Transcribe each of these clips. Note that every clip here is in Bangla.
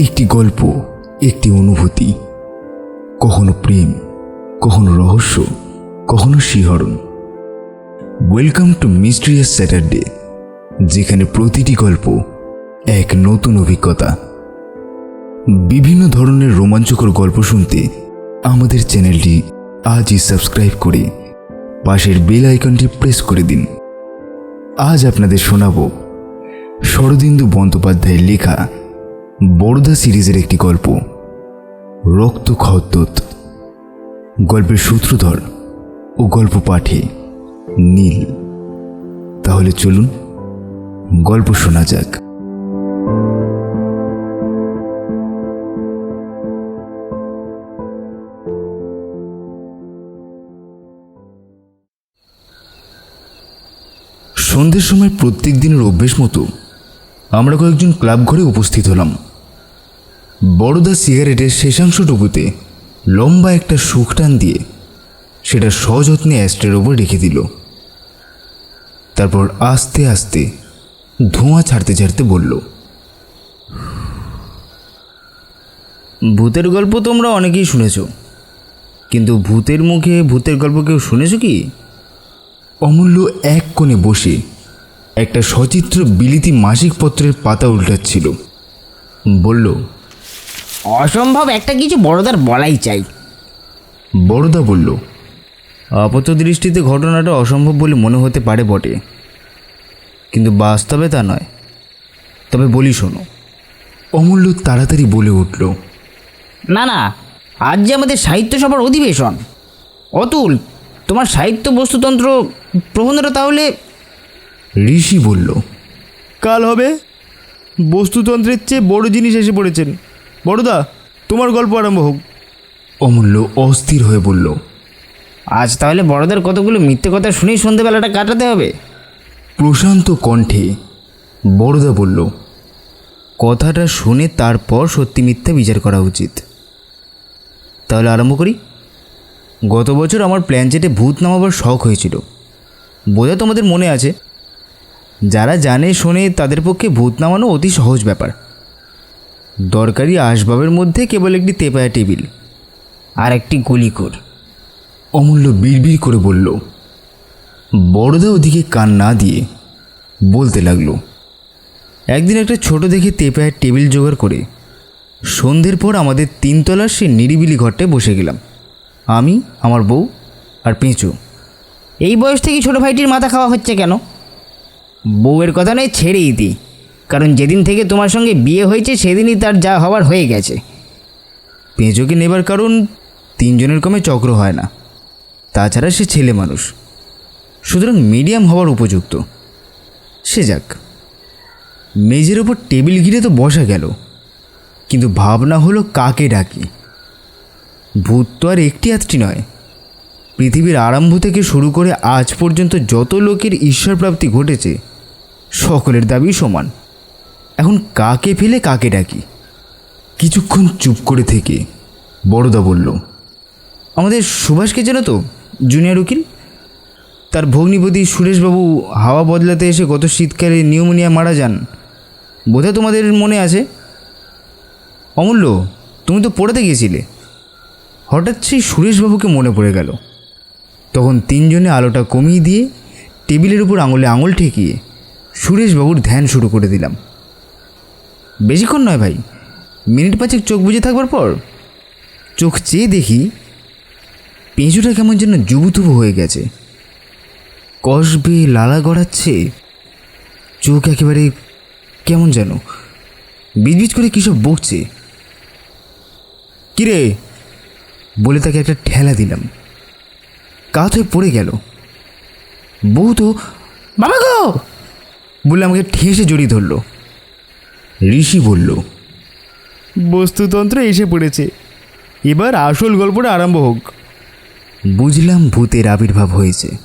একটি গল্প, একটি অনুভূতি। কখনো প্রেম, কখনো রহস্য, কখনো শিহরণ। ওয়েলকাম টু মিস্ট্রিয়াস স্যাটারডে যেখানে প্রতিটি গল্প এক নতুন অভিজ্ঞতা। বিভিন্ন ধরনের রোমাঞ্চকর গল্প শুনতে আমাদের চ্যানেলটি আজই সাবস্ক্রাইব করে পাশের বেল আইকনটি প্রেস করে দিন। আজ আপনাদের শোনাব শরদিন্দু বন্দ্যোপাধ্যায়ের লেখা বড়দা সিরিজের একটি গল্প। রক্ত খদ্দত গল্পের সূত্রধর ও গল্প পাঠে নীল। তাহলে চলুন, গল্প শোনা যাক। সন্ধ্যের সময় প্রত্যেক দিনের অভ্যেস মতো আমরা কয়েকজন ক্লাব ঘরে উপস্থিত হলাম। বড়দা সিগারেটের শেষাংশটুকুতে লম্বা একটা সুখ টান দিয়ে সেটা সযত্নে অ্যাস্টের ওপর রেখে দিল। তারপর আস্তে আস্তে ধোঁয়া ছাড়তে ছাড়তে বলল, ভূতের গল্প তোমরা অনেকেই শুনেছ, কিন্তু ভূতের মুখে ভূতের গল্প কেউ শুনেছ কি? অমূল্য এক কোণে বসে একটা সচিত্র বিলিতি মাসিক পত্রের পাতা উল্টাচ্ছিল। বলল অসম্ভব একটা কিছু বড়দার বলাই চাই। বড়দা বলল আপাত দৃষ্টিতে ঘটনাটা অসম্ভব বলে মনে হতে পারে বটে। কিন্তু বাস্তবে তা নয়। তবে বলি শোনো। অমূল্য তাড়াতাড়ি বলে উঠল না না আজ যে আমাদের সাহিত্য সভার অধিবেশন। অতুল তোমার সাহিত্য বস্তুতন্ত্র প্রবন্ধটা তাহলে ঋষি বলল কাল হবে। বস্তুতন্ত্রের চেয়ে বড় জিনিস এসে পড়েছেন। বড়দা তোমার গল্প আরম্ভ হোক। অমূল্য অস্থির হয়ে বলল আজ তাহলে বড়দের কতগুলো মিথ্যে কথা শুনেই সন্ধেবেলাটা কাটাতে হবে? প্রশান্ত কণ্ঠে বড়দা বলল কথাটা শুনে তারপর সত্যি মিথ্যা বিচার করা উচিত। তাহলে আরম্ভ করি। গত বছর আমার প্ল্যান চেটে ভূত নামাবার শখ হয়েছিল। বোঝা তোমাদের মনে আছে। যারা জানে শোনে তাদের পক্ষে ভূত নামানো অতি সহজ ব্যাপার। দরকারি আসবাবের মধ্যে কেবল একটি তেপায়া টেবিল আর একটি গুলিকর অমূল্য বিড়বিড় করে বলল, বড়দা ওদিকে কান না দিয়ে বলতে লাগল, একদিন একটা ছোট দেখে তেপায়ের টেবিল জোগাড় করে, সন্ধ্যের পর আমাদের তিনতলার সে নিরিবিলি ঘরটায় বসে গেলাম। আমি, আমার বউ আর পেঁচু। এই বয়স থেকে ছোট ভাইটির মাথা খাওয়া হচ্ছে কেন? বউয়ের কথা নয়, ছেড়েই দিই। কারণ যেদিন থেকে তোমার সঙ্গে বিয়ে হয়েছে, সেদিনই তার যা হওয়ার হয়ে গেছে। পেঁচোকে নেবার কারণ তিনজনের কমে চক্র হয় না। তাছাড়া সে ছেলে মানুষ। সুতরাং মিডিয়াম হওয়ার উপযুক্ত। সে যাক। মেজের ওপর টেবিল ঘিরে তো বসা গেল। কিন্তু ভাবনা হলো কাকে ডাকি। ভূত তো আর একটি আধটি নয়। পৃথিবীর আরম্ভ থেকে শুরু করে আজ পর্যন্ত যত লোকের ঈশ্বরপ্রাপ্তি ঘটেছে, সকলের দাবি সমান। এখন কাকে ফেলে কাকে ডাকি? কিছুক্ষণ চুপ করে থেকে বড়দা বলল, আমাদের সুভাষকে চেনো তো, জুনিয়র উকিল? তার ভগ্নিপতি সুরেশবাবু হাওয়া বদলাতে এসে গত শীতকালে নিউমোনিয়া মারা যান। বোধহয় তোমাদের মনে আছে? অমূল্য, তুমি তো পড়াতে গিয়েছিলে। হঠাৎ সেই সুরেশবাবুকে মনে পড়ে গেল। তখন তিনজনে আলোটা কমিয়ে দিয়ে টেবিলের উপর আঙুলে আঙুল ঠেকিয়ে সুরেশবাবুর ধ্যান শুরু করে দিলাম। বেশিক্ষণ নয় ভাই। মিনিট পাঁচেক চোখ বুজে থাকবার পর চোখ চেয়ে দেখি পেঁচুটা কেমন যেন জুবুথুবু হয়ে গেছে। কষবে লালা গড়াচ্ছে। চোখ একেবারে কেমন যেন। বিজবিজ করে কী সব বকছে। কিরে? বলে তাকে একটা ঠেলা দিলাম। কাত হয়ে পড়ে গেল। বউ তো, বাবা গো! বলে আমাকে ঠেসে জড়িয়ে ধরলো। ঋষি বলল বস্তুতন্ত্র এসে পড়েছে। এবার আসল গল্পটা আরম্ভ হোক। বুঝলাম ভূতের আবির্ভাব হয়েছে।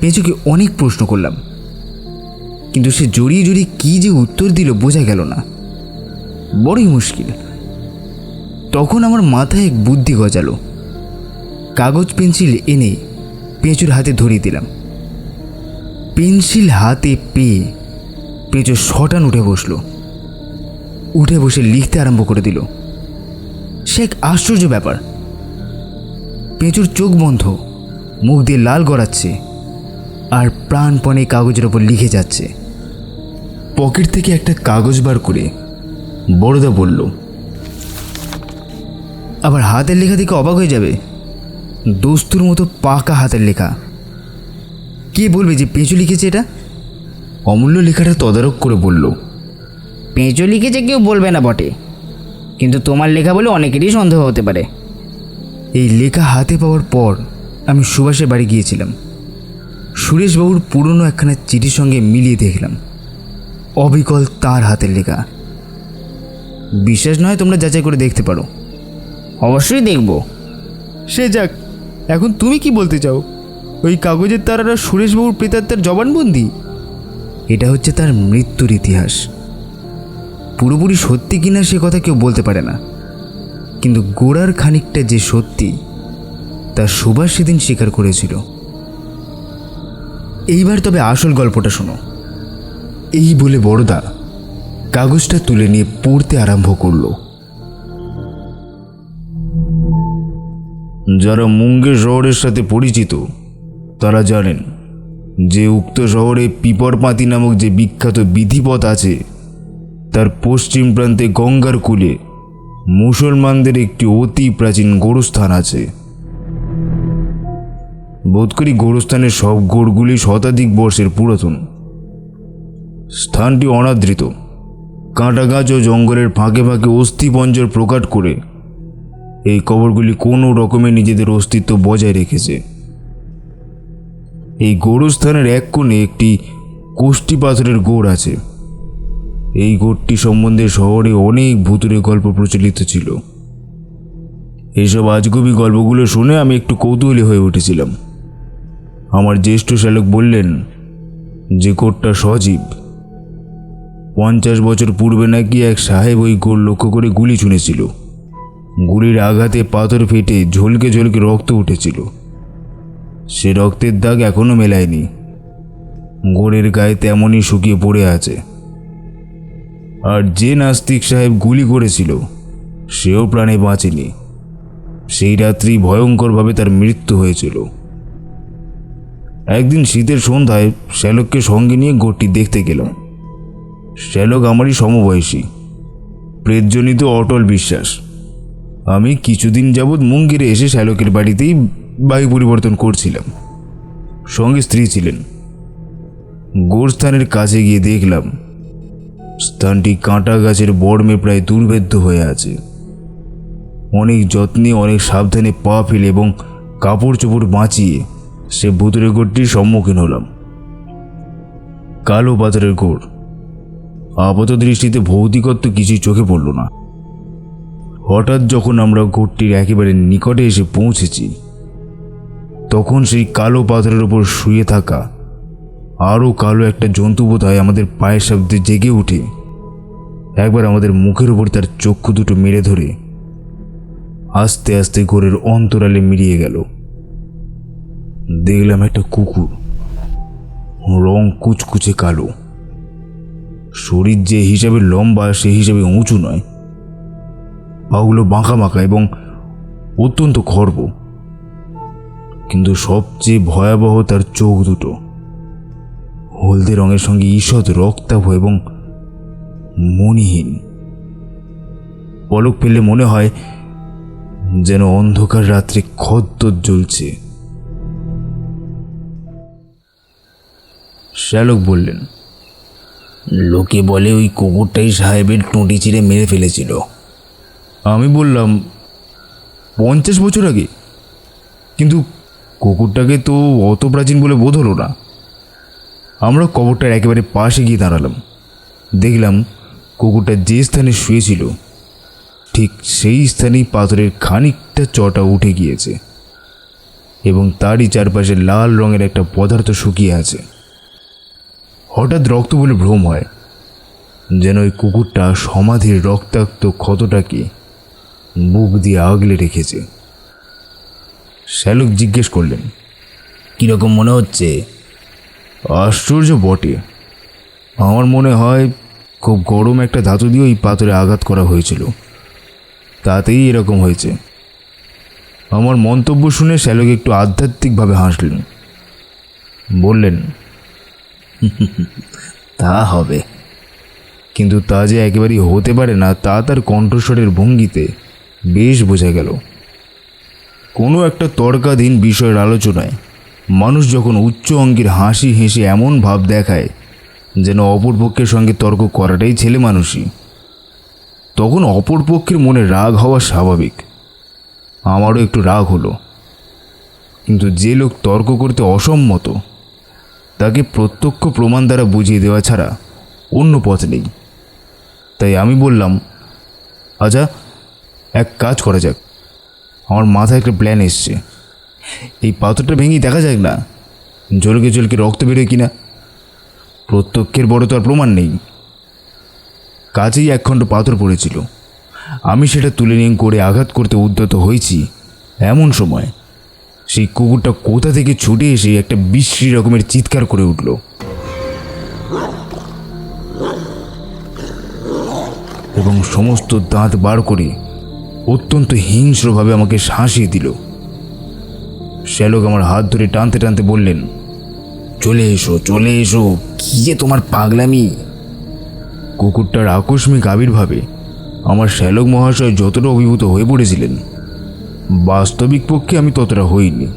পেঁচুকে অনেক প্রশ্ন করলাম। কিন্তু সে জড়িয়ে জড়িয়ে কী যে উত্তর দিল বোঝা গেল না। বড়ই মুশকিল। তখন আমার মাথায় এক বুদ্ধি গজালো। কাগজ পেন্সিল এনে পেঁচুর হাতে ধরিয়ে দিলাম। পেন্সিল হাতে পেয়ে পেঁচো শটান উঠে বসল। উঠে বসে লিখতে আরম্ভ করে দিল। সে এক আশ্চর্য ব্যাপার। পেঁচুর চোখ বন্ধ, মুখ দিয়ে লাল গড়াচ্ছে, আর প্রাণপণে কাগজের ওপর লিখে যাচ্ছে। পকেট থেকে একটা কাগজ বার করে বড়দা বলল, আবার হাতের লেখা থেকে অবাক হয়ে যাবে। দোস্তুর মতো পাকা হাতের লেখা। কে বলবে যে পেঁচু লিখেছে এটা? অমূল্য লেখাটা তদারক করে বলল পেঁচো লিখেছে কেউ বলবে না বটে। কিন্তু তোমার লেখা বলে অনেকেরই সন্দেহ হতে পারে। এই লেখা হাতে পাওয়ার পর আমি সুভাষের বাড়ি গিয়েছিলাম। সুরেশবাবুর পুরনো একখানা চিঠির সঙ্গে মিলিয়ে দেখলাম। অবিকল তার হাতের লেখা। বিশ্বাস নয় তোমরা যাচাই করে দেখতে পারো। অবশ্যই দেখব। সে যাক এখন তুমি কি বলতে চাও? ওই কাগজের তারারা সুরেশবাবুর প্রেতাত্মার জবানবন্দি? এটা হচ্ছে তার মৃত্যুর ইতিহাস। পুরোপুরি সত্যি কিনা সে কথা কেউ বলতে পারে না। কিন্তু গোড়ার খানিকটা যে সত্যি, তা সুভাষ সেদিন স্বীকার করেছিল। এইবার তবে আসল গল্পটা শোনো। এই বলে বড়দা কাগজটা তুলে নিয়ে পড়তে আরম্ভ করল। যারা মুঙ্গের শহরের সাথে পরিচিত, তারা জানেন যে উক্ত শহরে পিপরপাতি নামক যে বিখ্যাত বিধিপথ আছে, তার পশ্চিম প্রান্তে গঙ্গার কূলে মুসলমানদের একটি অতি প্রাচীন গোরস্থান আছে। বোধ করি গোরস্থানের সব গোড়গুলি শতাধিক বর্ষের পুরাতন। স্থানটি অনাদৃত। কাঁটা গাছ ও জঙ্গলের ফাঁকে ফাঁকে অস্থিপঞ্জর প্রকাট করে এই কবরগুলি কোনো রকমে নিজেদের অস্তিত্ব বজায় রেখেছে। এই গোরস্থানের এক কোণে একটি কোষ্টি পাথরের গোড় আছে। এই গোড়টি সম্বন্ধে শহরে অনেক ভূতুরে গল্প প্রচলিত ছিল। এইসব আজগুবি গল্পগুলো শুনে আমি একটু কৌতূহলী হয়ে উঠেছিলাম। আমার জ্যেষ্ঠ শ্যালক বললেন, যে কোটটা সজীব। পঞ্চাশ বছর পূর্বে নাকি এক সাহেব ওই গোল লক্ষ্য করে গুলি ছুঁড়েছিল। গুলির আঘাতে পাথর ফেটে ঝলকে ঝলকে রক্ত উঠেছিল। সে রক্তের দাগ এখনও মেলায়নি। গোড়ের গায়ে তেমনই শুকিয়ে পড়ে আছে। আর যে নাস্তিক সাহেব গুলি করেছিল, সেও প্রাণে বাঁচেনি। সেই রাত্রি ভয়ঙ্করভাবে তার মৃত্যু হয়েছিল। একদিন শীতের সন্ধ্যায় শ্যালককে সঙ্গে নিয়ে গোটটি দেখতে গেলাম। শ্যালক আমারই সমবয়সী। প্রেতজনিত অটল বিশ্বাস। আমি কিছুদিন যাবৎ মুঙ্গিরে এসে শ্যালকের বাড়িতেই বায়ু পরিবর্তন করছিলাম। সঙ্গে স্ত্রী ছিলেন। গোরস্থানের কাছে গিয়ে দেখলাম, স্থানটি কাঁটা গাছের বর্মে প্রায় দুর্ভেদ্য হয়ে আছে। অনেক যত্নে, অনেক সাবধানে পা ফেলে এবং কাপড় চোপড় বাঁচিয়ে সে ভূতুরে গোড়টির সম্মুখীন হলাম। কালো পাথরের গোড়। আপাত দৃষ্টিতে ভৌতিকত্ব কিছুই চোখে পড়ল না। হঠাৎ যখন আমরা গোটটির একেবারে নিকটে এসে পৌঁছেছি তখন সেই কালো পাথরের ওপর শুয়ে থাকা আরও কালো একটা জন্তু বোধহয় আমাদের পায়ের শব্দে জেগে উঠে। একবার আমাদের মুখের উপর তার চক্ষু দুটো মেরে ধরে আস্তে আস্তে ঘোরের অন্তরালে মিলিয়ে গেল। দেখলাম একটা কুকুর, রং কুচকুচে কালো। শরীর যে হিসাবে লম্বা, সে হিসাবে উঁচু নয়। পাগুলো বাঁকা বাঁকা এবং অত্যন্ত খর্ব। কিন্তু সবচেয়ে ভয়াবহ তার চোখ দুটো। হলদে রঙের সঙ্গে ঈষৎ রক্তাভ এবং মণিহীন। পলক ফেললে মনে হয় যেন অন্ধকার রাত্রে খদ্দর জ্বলছে। শ্যালক বললেন লোকে বলে ওই কুকুরটাই সাহেবের টুঁটি চিড়ে মেরে ফেলেছিল। আমি বললাম পঞ্চাশ বছর আগে। কিন্তু কুকুরটাকে তো অত প্রাচীন বলে বোধ হলো না। আমরা কবরটার একেবারে পাশে গিয়ে দাঁড়ালাম। দেখলাম কুকুরটা যে স্থানে শুয়েছিল, ঠিক সেই স্থানেই পাথরের খানিকটা চটা উঠে গিয়েছে এবং তারই চারপাশে লাল রঙের একটা পদার্থ শুকিয়ে আছে। হঠাৎ রক্ত বলে ভ্রম হয়, যেন ওই কুকুরটা সমাধির রক্তাক্ত ক্ষতটাকে বুক দিয়ে আগলে রেখেছে। শ্যালক জিজ্ঞেস করলেন, কীরকম মনে হচ্ছে? আশ্চর্য বটে। আমার মনে হয় খুব গরম একটা ধাতু দিয়ে ওই পাথরে আঘাত করা হয়েছিল। তাতেই এরকম হয়েছে। আমার মন্তব্য শুনে শ্যালক একটু আধ্যাত্মিকভাবে হাসলেন। বললেন, তা হবে। কিন্তু তা যে একেবারেই হতে পারে না, তা তার কণ্ঠস্বরের ভঙ্গিতে বেশ বোঝা গেল। কোনো একটা তর্কাধীন বিষয়ের আলোচনায় মানুষ যখন উচ্চ অঙ্গের হাসি হেসে এমন ভাব দেখায় যেন অপরপক্ষের সঙ্গে তর্ক করাটাই ছেলে মানুষই, তখন অপরপক্ষের মনে রাগ হওয়া স্বাভাবিক। আমারও একটু রাগ হলো। কিন্তু যে লোক তর্ক করতে অসম্মত, তাকে প্রত্যক্ষ প্রমাণ দ্বারা বুঝিয়ে দেওয়া ছাড়া অন্য পথ নেই। তাই আমি বললাম আচ্ছা এক কাজ করা যাক। আমার মাথায় একটা প্ল্যান এসছে। এই পাথরটা ভেঙে দেখা যাক না, জলকে জলকে রক্ত বেরোয় কিনা। প্রত্যক্ষের বড় তো আর প্রমাণ নেই। কাছেই একখণ্ড পাথর পড়েছিল। আমি সেটা তুলে নিয়ে করে আঘাত করতে উদ্যত হয়েছি এমন সময়। সেই কুকুরটা কোথা থেকে ছুটে এসে একটা বিশ্রী রকমের চিৎকার করে উঠল। এবং সমস্ত দাঁত বার করে অত্যন্ত হিংস্রভাবে আমাকে শাঁসিয়ে দিল। শ্যালক আমার হাত ধরে টানতে টানতে বললেন, চলে এসো চলে এসো, কি যে তোমার পাগলামি? কুকুরটার আকস্মিক আবির্ভাবে আমার শ্যালক মহাশয় যতটা অভিভূত হয়ে পড়েছিলেন, বাস্তবিক পক্ষে আমি ততটা হইনি।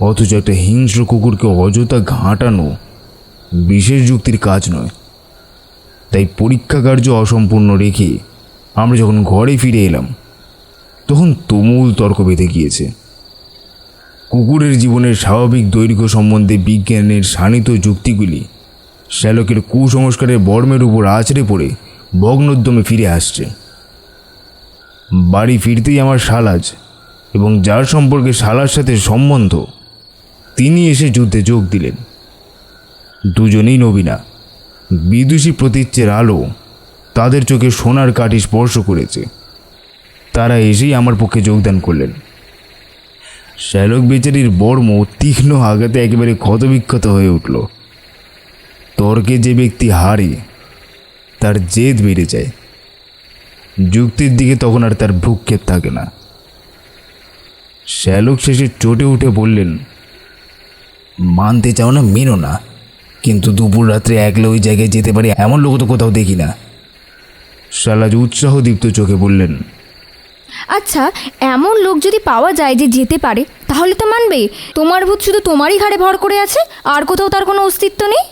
অথচ একটা হিংস্র কুকুরকে অযথা ঘাঁটানো বিশেষ যুক্তির কাজ নয়। তাই পরীক্ষা কার্য অসম্পূর্ণ রেখে আমরা যখন ঘরে ফিরে এলাম, তখন তুমুল তর্ক বেঁধে গিয়েছে। কুকুরের জীবনের স্বাভাবিক দৈর্ঘ্য সম্বন্ধে বিজ্ঞানের শানিত যুক্তিগুলি শ্যালকের কুসংস্কারের বর্মের উপর আছড়ে পড়ে ভগ্নোদ্যমে ফিরে আসছে। বাড়ি ফিরতেই আমার শালাজ এবং যার সম্পর্কে শালার সাথে সম্বন্ধ, তিনি এসে যুদ্ধে যোগ দিলেন। দুজনেই নবীনা, বিদুষী প্রতীচ্যের আলো তাদের চোখে সোনার কাঠি স্পর্শ করেছে। তারা এসেই আমার পক্ষে যোগদান করলেন। শ্যালক বেচারির বর্ম তীক্ষ্ণ আঘাতে একেবারে ক্ষতবিক্ষত হয়ে উঠল। তর্কে যে ব্যক্তি হারে, তার জেদ বেড়ে যায়। যুক্তির দিকে তখন আর তার ভ্রুক্ষেপ থাকে না। শ্যালক শেষে চটে উঠে বললেন, মানতে চাও না, মেনো না। কিন্তু দুপুর রাত্রে একলা ওই জায়গায় যেতে পারি, এমন লোক তো কোথাও দেখি না। শালাজ উৎসাহদীপ্ত চোখে বললেন আচ্ছা এমন লোক যদি পাওয়া যায় যে যেতে পারে তাহলে তো মানবে তোমার ভূত শুধু তোমারই ঘাড়ে ভর করে আছে আর কোথাও তার কোনো অস্তিত্ব নেই?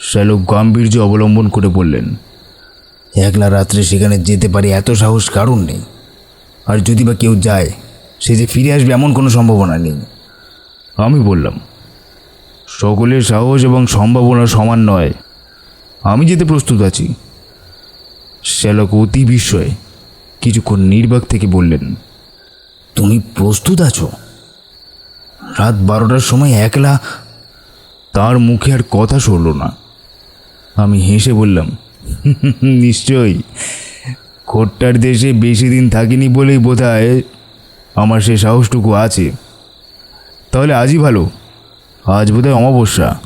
শ্যালক গাম্ভীর্য অবলম্বন করে বললেন একলা রাত্রে সেখানে যেতে পারি এত সাহস কারণ নেই। আর যদি বা কেউ যায় সে যে ফিরে আসবে এমন কোনো সম্ভাবনা নেই। আমি বললাম সকলের সাহস এবং সম্ভাবনা সমান নয়। আমি যেতে প্রস্তুত আছি। শ্যালক অতি বিস্ময়ে কিছুক্ষণ নির্বাক থেকে বললেন তুমি প্রস্তুত আছো? রাত বারোটার সময় একলা? তার মুখে আর কথা সরল না। আমি হেসে বললাম নিশ্চয়ই। খোট্টার দেশে বেশি দিন থাকিনি বলেই বোধ আমার সে সাহসটুকু আছে। তাহলে আজই ভালো। আজ বোধহয় অমাবস্যা।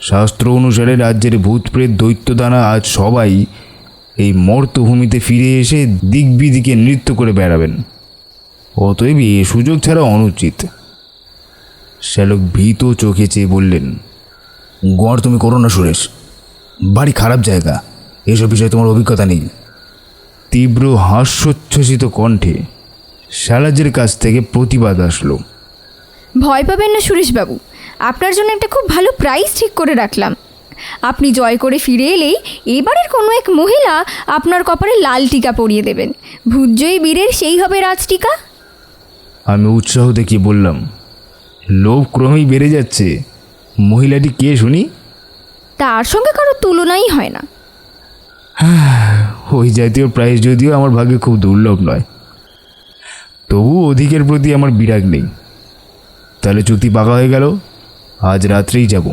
শাস্ত্র অনুসারে রাজ্যের ভূতপ্রেত দৈত্যদানা আজ সবাই এই মর্তভূমিতে ফিরে এসে দিক বিদিকে নৃত্য করে বেড়াবেন। অতএব এ সুযোগ ছাড়া অনুচিত। শ্যালক ভীত চোখে চেয়ে বললেন গড় তুমি করো না সুরেশ, বাড়ি খারাপ জায়গা, এসব বিষয়ে তোমার অভিজ্ঞতা নেই। তীব্র হাস্যোচ্ছ্বসিত কণ্ঠে শ্যালাজের কাছ থেকে প্রতিবাদ আসলো। ভয় পাবেন না সুরেশবাবু, আপনার জন্য একটা খুব ভালো প্রাইজ ঠিক করে রাখলাম। আপনি জয় করে ফিরে এলেই এবারের কোনো এক মহিলা আপনার কপালে লাল টিকা পরিয়ে দেবেন। ভূতজয়ী বীরের সেই হবে রাজটিকা? আমি উৎসাহ দেখিয়ে বললাম লোভ ক্রমেই বেড়ে যাচ্ছে। মহিলাটি কে শুনি? তার সঙ্গে কারও তুলনাই হয় না। ওই জাতীয় প্রাইজ যদিও আমার ভাগ্যে খুব দুর্লভ নয় তবু অধিকের প্রতি আমার বিরাগ নেই। তাহলে চুক্তি পাকা হয়ে গেল আজ রাত্রেই যাব।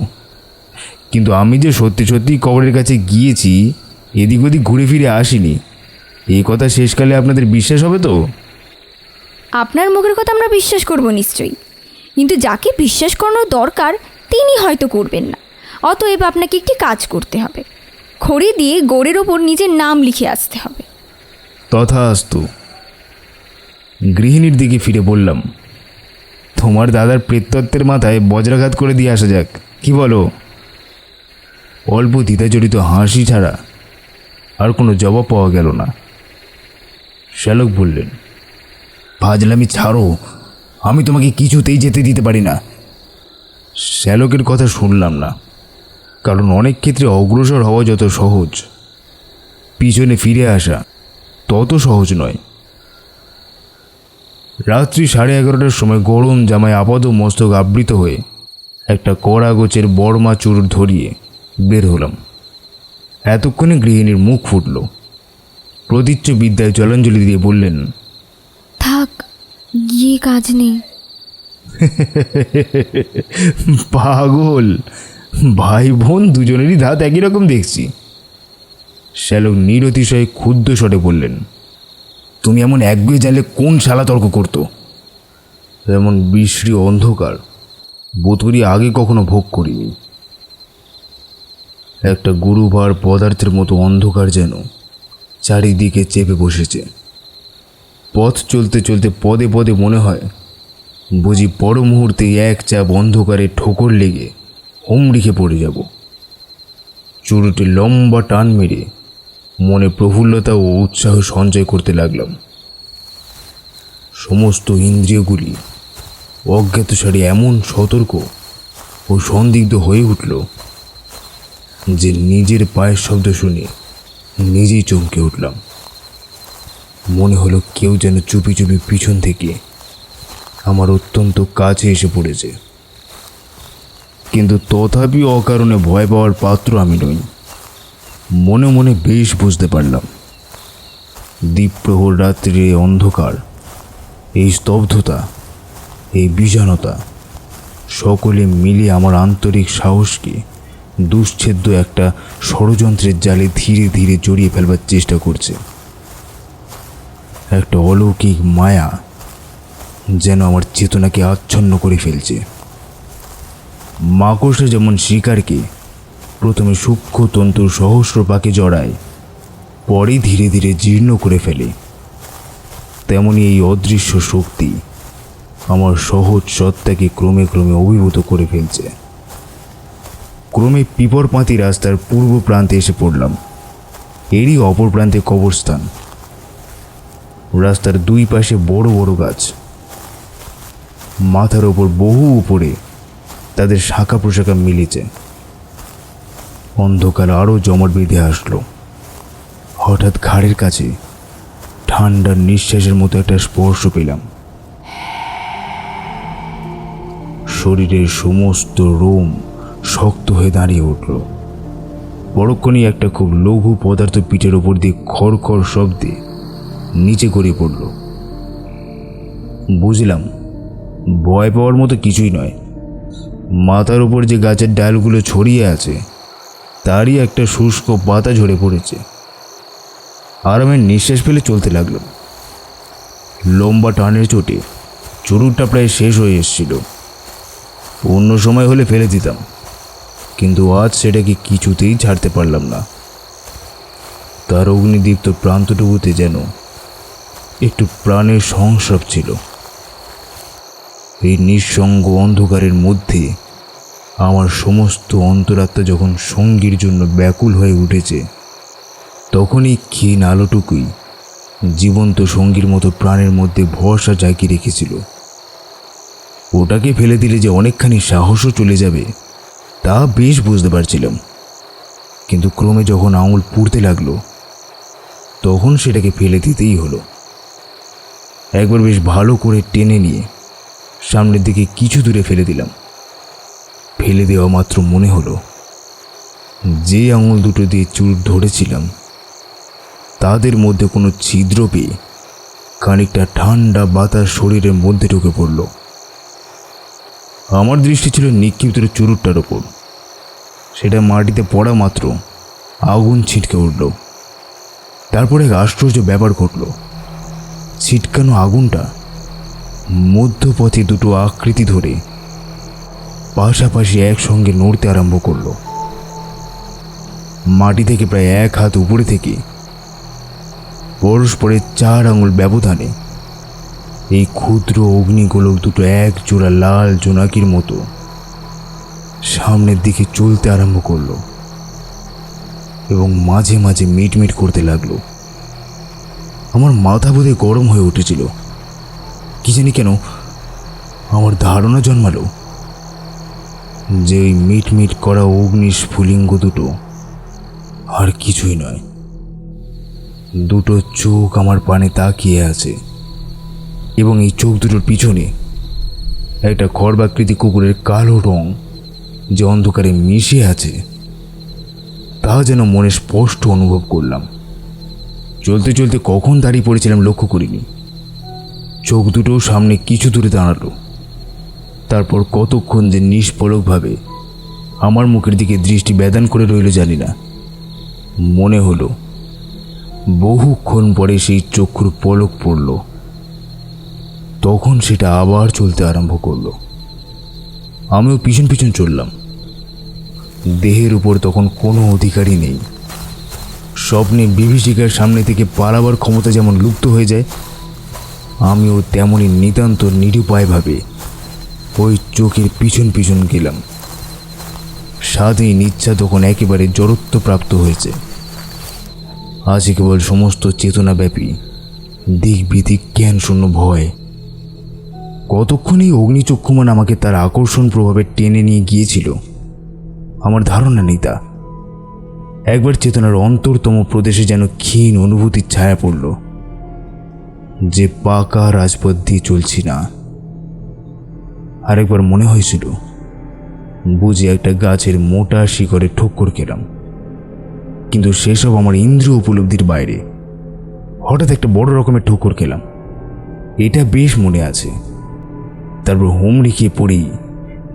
কিন্তু আমি যে সত্যি সত্যি কবরের কাছে গিয়েছি এদিক ওদিক ঘুরে ফিরে আসিনি। এই কথা শেষকালে আপনাদের বিশ্বাস হবে তো? আপনার মুখের কথা আমরা বিশ্বাস করব নিশ্চয়ই। কিন্তু যাকে বিশ্বাস করানোর দরকার তিনি হয়তো করবেন না। অতএব আপনাকে একটি কাজ করতে হবে। খড়ি দিয়ে গোড়ের ওপর নিজের নাম লিখে আসতে হবে। তথাস্তু। গৃহিণীর দিকে ফিরে বললাম তোমার দাদার প্রেতত্বের মাথায় বজ্রাঘাত করে দিয়ে আসা যাক। কি বলো? অল্প দ্বিধাজড়িত হাসি ছাড়া আর কোনো জবাব পাওয়া গেল না। শ্যালক বললেন ফাজলামি ছাড়ো, আমি তোমাকে কিছুতেই যেতে দিতে পারি না। শ্যালকের কথা শুনলাম না, কারণ অনেক ক্ষেত্রে অগ্রসর হওয়া যত সহজ, পিছনে ফিরে আসা তত সহজ নয়। রাত্রি সাড়ে এগারোটার সময় গরম জামায় আপাদ মস্তক আবৃত হয়ে একটা কড়া গোছের বড়মা চুর ধরিয়ে বের হলাম। এতক্ষণে গৃহিণীর মুখ ফুটল। প্রতীচ্য বিদ্যায় জলাঞ্জলি দিয়ে বললেন থাক গিয়ে কাজ নেই। পাগল ভাই বোন দুজনেরই ধাত একই রকম দেখছি। শ্যালক নিরতিশয়ে ক্ষুদ্র স্বরে বললেন তুমি এমন একগুয়ে জানলে কোন শালা তর্ক করতো? এমন বিশ্রী অন্ধকার বোধকরি আগে কখনো ভোগ করিনি। একটা গুরুভার পদার্থের মতো অন্ধকার যেন চারিদিকে চেপে বসেছে। পথ চলতে চলতে পদে পদে মনে হয়, বুঝি পর মুহূর্তে এক চাপ অন্ধকারে ঠোকর লেগে হুমড়িখে পড়ে যাব। চুরুটি লম্বা টান মেরে মনে প্রফুল্লতা ও উৎসাহ সঞ্চয় করতে লাগলাম। সমস্ত ইন্দ্রিয়গুলি অজ্ঞাতসারে এমন সতর্ক ও সন্দিগ্ধ হয়ে উঠল যে নিজের পায়ের শব্দ শুনে নিজেই চমকে উঠলাম। মনে হলো কেউ যেন চুপি চুপি পিছন থেকে আমার অত্যন্ত কাছে এসে পড়েছে। কিন্তু তথাপি অকারণে ভয় পাওয়ার পাত্র আমি নই। মনে মনে বেশ বুঝতে পারলাম। দ্বীপ্রহর রাত্রির এই অন্ধকার, এই স্তব্ধতা, এই বিজানতা সকলে মিলে আমার আন্তরিক সাহসকে দুশ্ছেদ্য একটা ষড়যন্ত্রের জালে ধীরে ধীরে জড়িয়ে ফেলবার চেষ্টা করছে। একটা অলৌকিক মায়া যেন আমার চেতনাকে আচ্ছন্ন করে ফেলছে। মাকড়সা যেমন শিকারকে প্রথমে সূক্ষ্ম তন্তুর সহস্র পাকে জড়ায়, পরে ধীরে ধীরে জীর্ণ করে ফেলে। তেমনি এই অদৃশ্য শক্তি আমার সহজ সত্তাকে ক্রমে ক্রমে অভিভূত করে ফেলছে। ক্রমে পিপরপাতি রাস্তার পূর্ব প্রান্তে এসে পড়লাম। এরই অপর প্রান্তে কবরস্থান। রাস্তার দুই পাশে বড় বড় গাছ। মাথার ওপর বহু উপরে তাদের শাখা প্রশাখা মিলেছে। অন্ধকার আরও জমাট বেঁধে আসলো। হঠাৎ ঘাড়ের কাছে ঠান্ডার নিঃশ্বাসের মতো একটা স্পর্শ পেলাম। শরীরের সমস্ত রোম শক্ত হয়ে দাঁড়িয়ে উঠল। পরক্ষণেই একটা খুব লঘু পদার্থ পিঠের ওপর দিয়ে খড়খড় শব্দে নিচে গড়িয়ে পড়ল। বুঝলাম, ভয় পাওয়ার মতো কিছুই নয়। মাথার উপর যে গাছের ডালগুলো ছড়িয়ে আছে, তারই একটা শুষ্ক পাতা ঝরে পড়েছে। আরামের নিঃশ্বাস ফেলে চলতে লাগল। লম্বা টানের চোটে চুরুটটা প্রায় শেষ হয়ে এসেছিল। অন্য সময় হলে ফেলে দিতাম। কিন্তু আজ সেটাকে কিছুতেই ছাড়তে পারলাম না। তার অগ্নিদীপ্ত প্রান্তটুকুতে যেন একটু প্রাণের সংস্রব ছিল। এই নিঃসঙ্গ অন্ধকারের মধ্যে আমার সমস্ত অন্তরাত্মা যখন সঙ্গীর জন্য ব্যাকুল হয়ে উঠেছে, তখনই ক্ষীণ আলোটুকুই জীবন্ত সঙ্গীর মতো প্রাণের মধ্যে ভরসা জাগিয়ে রেখেছিল। ওটাকে ফেলে দিলে যে অনেকখানি সাহসও চলে যাবে তা বেশ বুঝতে পারছিলাম। কিন্তু ক্রমে যখন আঙুল পুড়তে লাগল, তখন সেটাকে ফেলে দিতেই হলো। একবার বেশ ভালো করে টেনে নিয়ে সামনের দিকে কিছু দূরে ফেলে দিলাম। ফেলে দেওয়া মাত্র মনে হলো, যে আঙুল দুটো দিয়ে চুল ধরেছিলাম, তাদের মধ্যে কোনো ছিদ্র পেয়ে খানিকটা ঠান্ডা বাতাস শরীরের মধ্যে ঢুকে পড়ল। আমার দৃষ্টি ছিল নিক্ষিপ্ত চুরুটটার ওপর। সেটা মাটিতে পড়া মাত্র, আগুন ছিটকে উঠল। তারপরে এক আশ্চর্য ব্যাপার ঘটল। ছিটকানো আগুনটা মধ্যপথে দুটো আকৃতি ধরে পাশাপাশি একসঙ্গে নড়তে আরম্ভ করল। মাটি থেকে প্রায় এক হাত উপরে থেকে পরস্পরের চার আঙুল ব্যবধানে এই ক্ষুদ্র অগ্নিগোলক দুটো এক জোড়া লাল জোনাকির মতো সামনের দিকে চলতে আরম্ভ করল এবং মাঝে মাঝে মিটমিট করতে লাগল। আমার মাথা বোধে গরম হয়ে উঠেছিল। কি জানি কেন আমার ধারণা জন্মালো যে ওই মিটমিট করা অগ্নি স্ফুলিঙ্গ দুটো আর কিছুই নয়। দুটো চোখ আমার পানে তাকিয়ে আছে। এবং এই চোখ দুটোর পিছনে একটা খড়বাকৃতি কুকুরের কালো রং যে অন্ধকারে মিশে আছে। তা যেন মনে স্পষ্ট অনুভব করলাম। চলতে চলতে কখন দাঁড়িয়ে পড়েছিলাম লক্ষ্য করিনি। চোখ দুটো সামনে কিছু দূরে দাঁড়াল। তারপর কতক্ষণ যে নিষ্পলকভাবে আমার মুখের দিকে দৃষ্টি বেদান করে রইল জানি না। মনে হলো, বহুক্ষণ পরে সেই চক্ষুর পলক পড়ল। তখন সেটা আবার চলতে আরম্ভ করল। আমিও পিছন পিছন চললাম। দেহের উপর তখন কোনো অধিকারই নেই। স্বপ্নে বিভীষিকার সামনে থেকে পালাবার ক্ষমতা যেমন লুপ্ত হয়ে যায়, আমিও তেমনই নিতান্ত নিরুপায়ভাবে ওই চোখের পিছন পিছন গেলাম। স্বাধীন ইচ্ছা তখন একেবারে জড়ত্ব প্রাপ্ত হয়েছে। আজ কেবল সমস্ত চেতনাব্যাপী দিক বিদিক জ্ঞান শূন্য ভয়। কতক্ষণ এই অগ্নিচক্ষুমান আমাকে তার আকর্ষণ প্রভাবে টেনে নিয়ে গিয়েছিল? আমার ধারণা নেই তা। একবার চেতনার অন্তরতম প্রদেশে যেন ক্ষীণ অনুভূতির ছায়া পড়ল। যে পাকা রাজপথ দিয়ে চলছি না। আরেকবার মনে হয়েছিল, বুঝি একটা গাছের মোটা শিকড়ে ঠক্কর খেলাম। কিন্তু সেসব আমার ইন্দ্রিয় উপলব্ধির বাইরে। হঠাৎ একটা বড় রকমের ঠোকর খেলাম। এটা বেশ মনে আছে। তারপর হুমড়ি খেয়ে পড়েই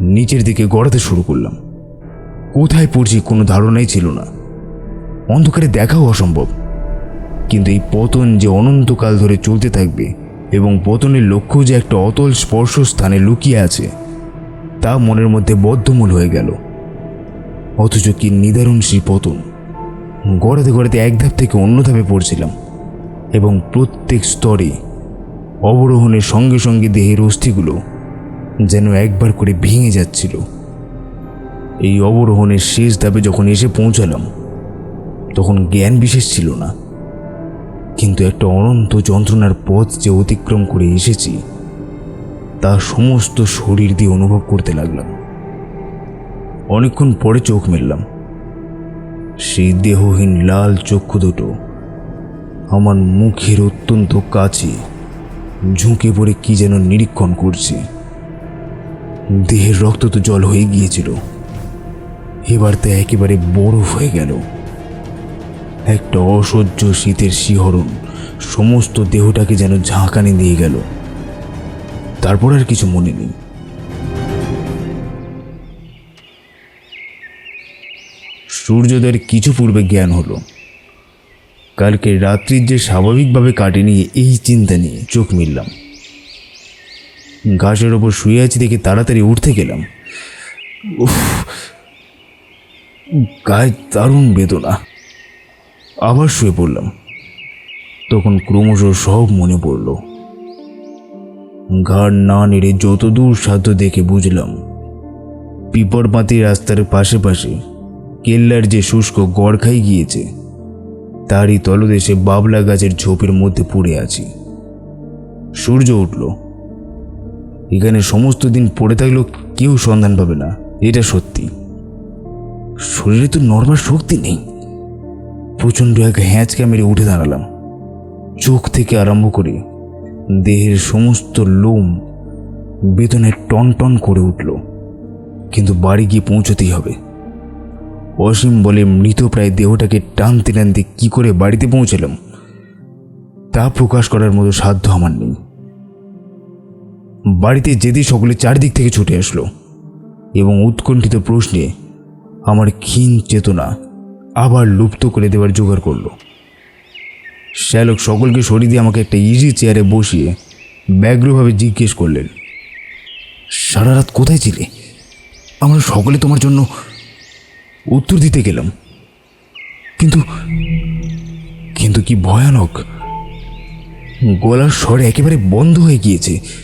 নিচের দিকে গড়াতে শুরু করলাম। কোথায় পড়ছি কোনো ধারণাই ছিল না। অন্ধকারে দেখাও অসম্ভব। কিন্তু এই পতন যে অনন্তকাল ধরে চলতে থাকবে এবং পতনের লক্ষ্য যে একটা অতল স্পর্শ স্থানে লুকিয়ে আছে, তা মনের মধ্যে বদ্ধমূল হয়ে গেল। অথচ কি নিদারুণ সেই পতন। গড়াতে গড়াতে এক ধাপ থেকে অন্য ধাপে পড়ছিলাম এবং প্রত্যেক স্তরে অবরোহণের সঙ্গে সঙ্গে দেহের অস্থিগুলো যেন একবার করে ভেঙে যাচ্ছিল। এই অবরোহণের শেষ ধাপে যখন এসে পৌঁছালাম, তখন জ্ঞান বিশেষ ছিল না। কিন্তু একটা অনন্ত যন্ত্রণার পথ যে অতিক্রম করে এসেছি, তা সমস্ত শরীর দিয়ে অনুভব করতে লাগলাম। অনেকক্ষণ পরে চোখ মেললাম। সেই দেহহীন লাল চক্ষু দুটো আমার মুখের অত্যন্ত কাছে ঝুঁকে পড়ে কি যেন নিরীক্ষণ করছে। দেহের রক্ত তো জল হয়ে গিয়েছিল। এবার তা একেবারে বরফ হয়ে গেল। একটা অসহ্য শীতের শিহরণ সমস্ত দেহটাকে যেন ঝাঁকানি দিয়ে গেল। তারপর আর কিছু মনে নেই। সূর্যোদয়ের কিছু পূর্বে জ্ঞান হলো। কালকে রাত্রির যে স্বাভাবিকভাবে কাটেনি, এই চিন্তা নিয়ে চোখ মিললাম। ঘাসের ওপর শুয়ে আছি দেখে তাড়াতাড়ি উঠতে গেলাম। উফ, গায়ে দারুণ বেদনা। আবার শুয়ে পড়লাম। তখন ক্রমশ সব মনে পড়ল। ঘাড় না নেড়ে যতদূর সাধ্য দেখে বুঝলাম, পিপরপাতি রাস্তার পাশে পাশে কেল্লার যে শুষ্ক গড় খাই গিয়েছে, তারই তলদেশে বাবলা গাছের ঝোপের মধ্যে পড়ে আছি। সূর্য উঠল। এখানে সমস্ত দিন পড়ে থাকলেও কেউ সন্ধান পাবে না। এটা সত্যি। শরীরে তো নর্মাল শক্তি নেই। প্রচণ্ড এক হ্যাঁচকা মেরে উঠে দাঁড়ালাম। চোখ থেকে আরম্ভ করে দেহের সমস্ত লোম বেদনে টন টন করে উঠল। কিন্তু বাড়ি গিয়ে পৌঁছতেই হবে। অসীম বলে মৃতপ্রায় দেহটাকে টানতে টানতে কি করে বাড়িতে পৌঁছলাম, তা প্রকাশ করার মতো সাধ্য আমার নেই। বাড়িতে যেতে সকলে চারদিক থেকে ছুটে আসলো এবং উৎকণ্ঠিত প্রশ্নে আমার ক্ষীণ চেতনা আবার লুপ্ত করে দেওয়ার জোগাড় করল। শ্যালক সকলকে সরিয়ে দিয়ে আমাকে একটা ইজি চেয়ারে বসিয়ে ব্যগ্রভাবে জিজ্ঞেস করলেন, সারা রাত কোথায় ছিলে? আমরা সকলে তোমার জন্য উত্তর দিতে গেলাম। কিন্তু কিন্তু কি ভয়ানক? গলার স্বর একেবারে বন্ধ হয়ে গিয়েছে।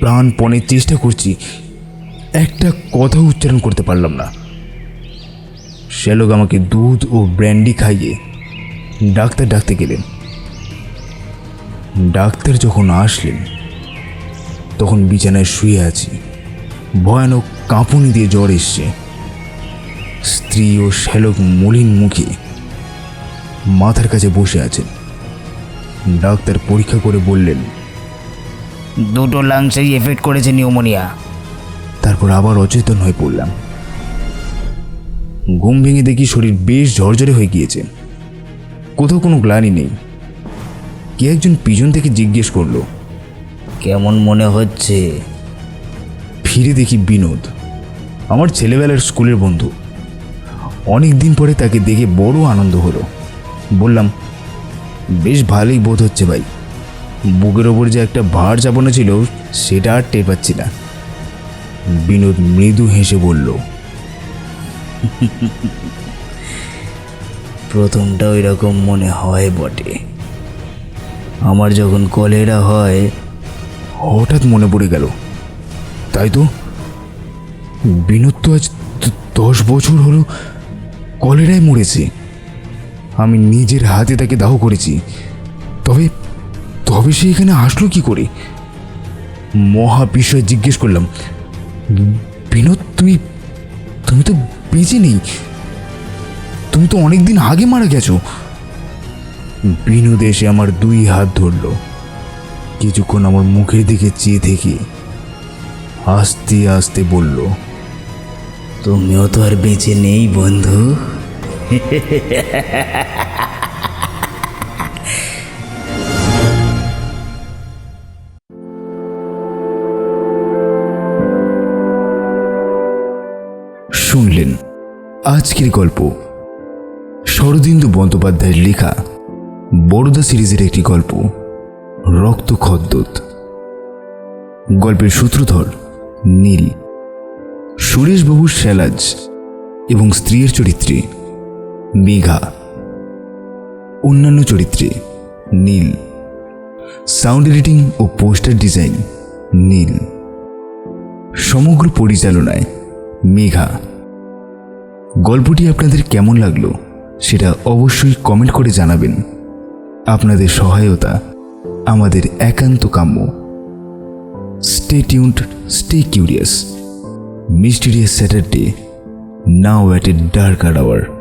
প্রাণপণের চেষ্টা করছি, একটা কথা উচ্চারণ করতে পারলাম না। শ্যালক আমাকে দুধ ও ব্র্যান্ডি খাইয়ে ডাক্তার ডাকতে গেলেন। ডাক্তার যখন আসলেন, তখন বিছানায় শুয়ে আছি। ভয়ানক কাঁপুনি দিয়ে জ্বর এসছে। স্ত্রী ও শ্যালক মলিন মুখে মাথার কাছে বসে আছেন। ডাক্তার পরীক্ষা করে বললেন দুটো লাংসেই এফেক্ট করেছে নিউমোনিয়া তারপর আবার অচেতন হয়ে পড়লাম। ঘুম ভেঙে দেখি শরীর বেশ ঝরঝরে হয়ে গিয়েছে। কোথাও কোনো গ্লানি নেই। কে একজন পিছন থেকে জিজ্ঞেস করল। কেমন মনে হচ্ছে? ফিরে দেখি বিনোদ। আমার ছেলেবেলার স্কুলের বন্ধু। অনেক দিন পরে তাকে দেখে বড় আনন্দ হলো। বললাম বেশ ভালোই বোধ হচ্ছে ভাই। বুকের ওপর যে একটা ভার চাপানো ছিল, সেটা আর টের পাচ্ছি না। বিনোদ মৃদু হেসে বলল, প্রথমটা ওই রকম মনে হয় বটে। আমার যখন কলেরা হয়, হঠাৎ মনে পড়ে গেল। তাই তো? বিনোদ তো আজ দশ বছর হলো কলেরায় মরেছে। আমি নিজের হাতে তাকে দাহ করেছি। তবে তবে সে এখানে আসলো কি করে? মহা বিষয় জিজ্ঞেস করলাম, বিনোদ, তুমি তুমি তো বেঁচে নেই। তুমি তো অনেক দিন আগে মারা গেছো। বিনোদ এসে আমার দুই হাত ধরলো। কিছুক্ষণ আমার মুখের দিকে চেয়ে থেকে আস্তে আস্তে বলল, তুমিও তো আর বেঁচে নেই, বন্ধু। শুনলেন আজকের গল্প শরদিন্দু বন্দ্যোপাধ্যায়ের লেখা বড়দা সিরিজের একটি গল্প, রক্ত খদ্দত গল্পের সূত্রধর নীল। সুরেশবাবুর শ্যালাজ এবং স্ত্রীর চরিত্রে মেঘা। অন্যান্য চরিত্রে নীল। সাউন্ড এডিটিং ও পোস্টার ডিজাইন নীল। সমগ্র পরিচালনায় মেঘা। গল্পটি আপনাদের কেমন লাগল সেটা অবশ্যই কমেন্ট করে জানাবেন। আপনাদের সহায়তা আমাদের একান্ত কাম্য। Stay tuned stay curious mysterious Saturday now at a dark hour